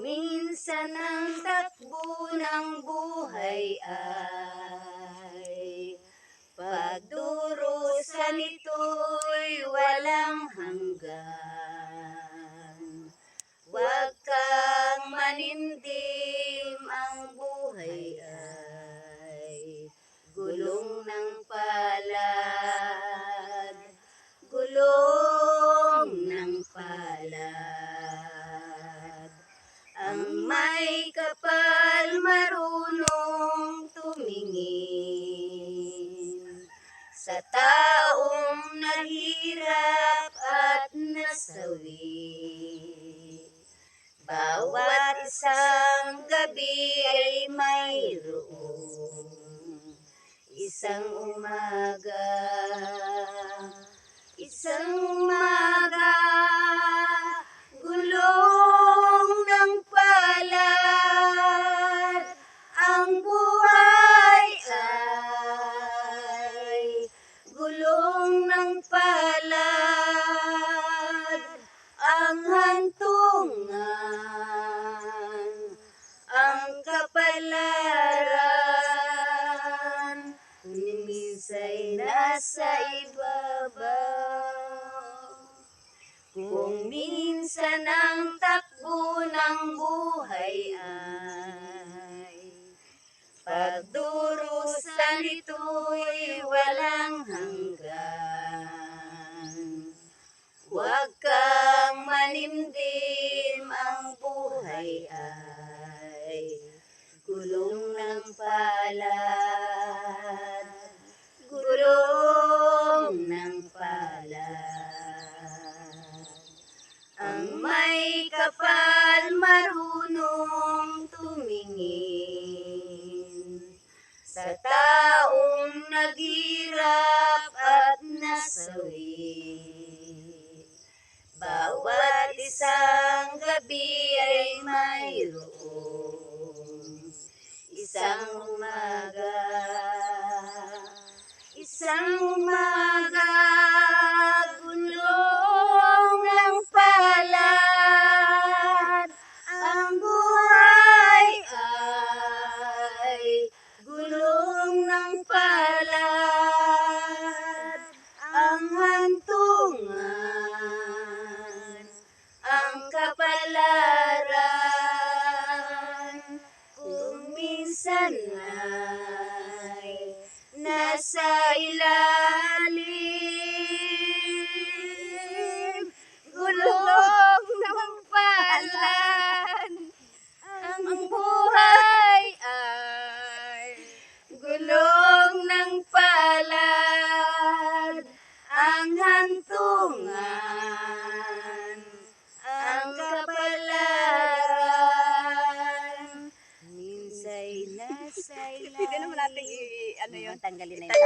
minsan ang takbo ng buhay ay Pagdurusan ito'y walang hanggan. Huwag kang manindim may kapal marunong tumingin. Sa taong nahirap at nasawi Bawat isang gabi ay mayroong Isang umaga. Isang umaga Gulong ng palad Ang hantungan Ang kapalaran. Minsa'y nasa ibabaw. Kung minsan ang takbo ng buhay ay Pagdurusan ito'y walang hanggan palad Gulong ng palad. Ang may kapal marunong tumingin Sa taong naghirap at nasawi Bawat isang gabi ay Isang umaga. Isang umaga Ang hantungan Ang kapalaran Minsa'y nasa ilalim Pwede naman natin i- ano yun? Tanggalin na yung